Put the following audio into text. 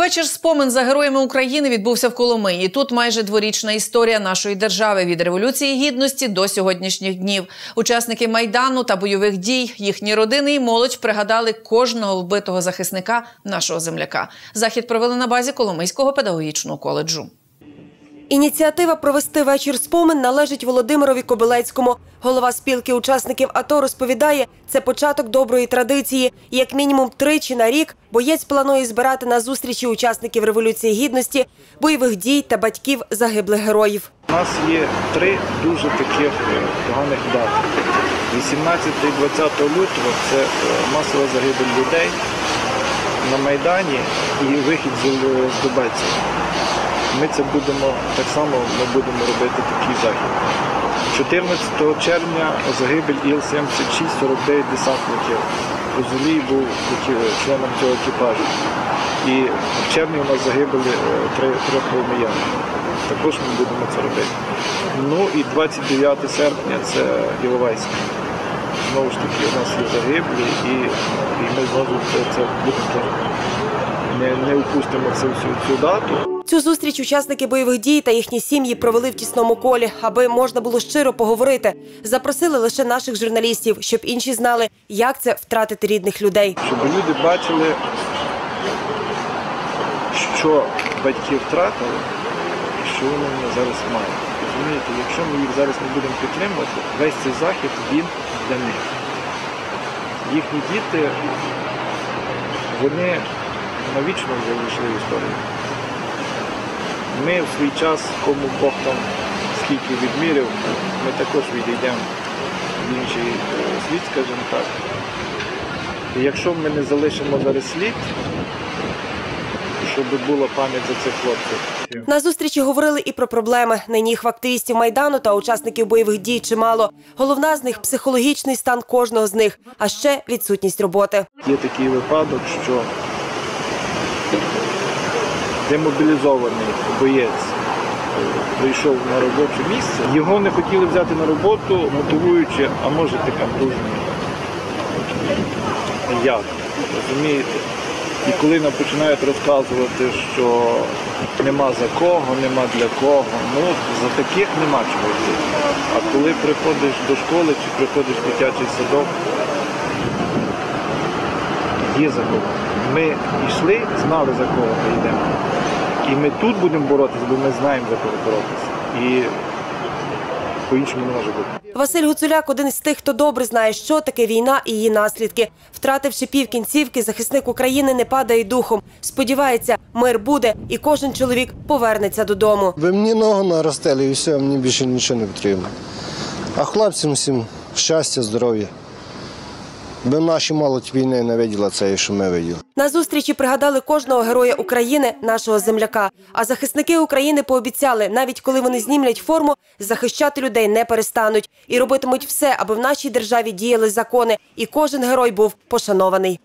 Вечір спомин за героями України відбувся в Коломиї. Тут майже дворічна історія нашої держави від революції гідності до сьогоднішніх днів. Учасники майдану та бойових дій, їхні родини і молодь пригадали кожного вбитого захисника нашого земляка. Захід провели на базі Коломийського педагогічного коледжу. Ініціатива провести вечір спомин належить Володимирові Кобилецькому. Голова спілки учасників АТО розповідає, це початок доброї традиції. Як мінімум тричі на рік боєць планує збирати на зустрічі учасників революції гідності, бойових дій та батьків загиблих героїв. У нас є три дуже таких е, поганих дати. 18 і 20 лютого це е, масова загибель людей на Майдані і вихід з з Дебальців. Ми це будемо так само ми будемо робити такий захід. 14 червня загибель Іл-76, 49 десантників. Козулій був членом цього екіпажу. І в червні у нас загибли е, три, три. Також ми будемо це робити. Ну і 29 серпня це Іловайськ. Знову ж таки, у нас є загиблі, і, і ми знову це, це будемо не, не упустимо цю, цю дату. Цю зустріч учасники бойових дій та їхні сім'ї провели в тісному колі, аби можна було щиро поговорити. Запросили лише наших журналістів, щоб інші знали, як це втратити рідних людей. щоб люди бачили, що батьки втратили і що вони зараз мають. Розумієте, якщо ми їх зараз не будемо підтримувати, весь цей захід він для них. Їхні діти, вони навічно залишили історію. Ми в свій час, кому Бог там скільки відміряв, ми також відійдемо в інший е, світ, скажімо так. І якщо ми не залишимо зараз слід, щоб була пам'ять за цих хлопців. На зустрічі говорили і про проблеми. Нині їх в активістів майдану та учасників бойових дій чимало. Головна з них психологічний стан кожного з них, а ще відсутність роботи. Є такий випадок, що демобілізований боєць е, прийшов на робоче місце, його не хотіли взяти на роботу, мотивуючи, а може ти контужений. Як? Розумієте? І коли нам починають розказувати, що нема за кого, нема для кого, ну за таких нема чого йти. А коли приходиш до школи чи приходиш в дитячий садок, є за кого. Ми йшли, знали за кого ми йдемо. І ми тут будемо боротися, бо ми знаємо за кого боротися. І по-іншому не може бути. Василь Гуцуляк один із тих, хто добре знає, що таке війна і її наслідки. Втративши півкінцівки, захисник України не падає духом. Сподівається, мир буде, і кожен чоловік повернеться додому. Ви мені ногу наростили і все, мені більше нічого не потрібно. А хлопцям всім щастя, здоров'я. Би наші молодь війни не виділа це, що ми виділи. На зустрічі пригадали кожного героя України, нашого земляка. А захисники України пообіцяли, навіть коли вони знімлять форму, захищати людей не перестануть і робитимуть все, аби в нашій державі діяли закони, і кожен герой був пошанований.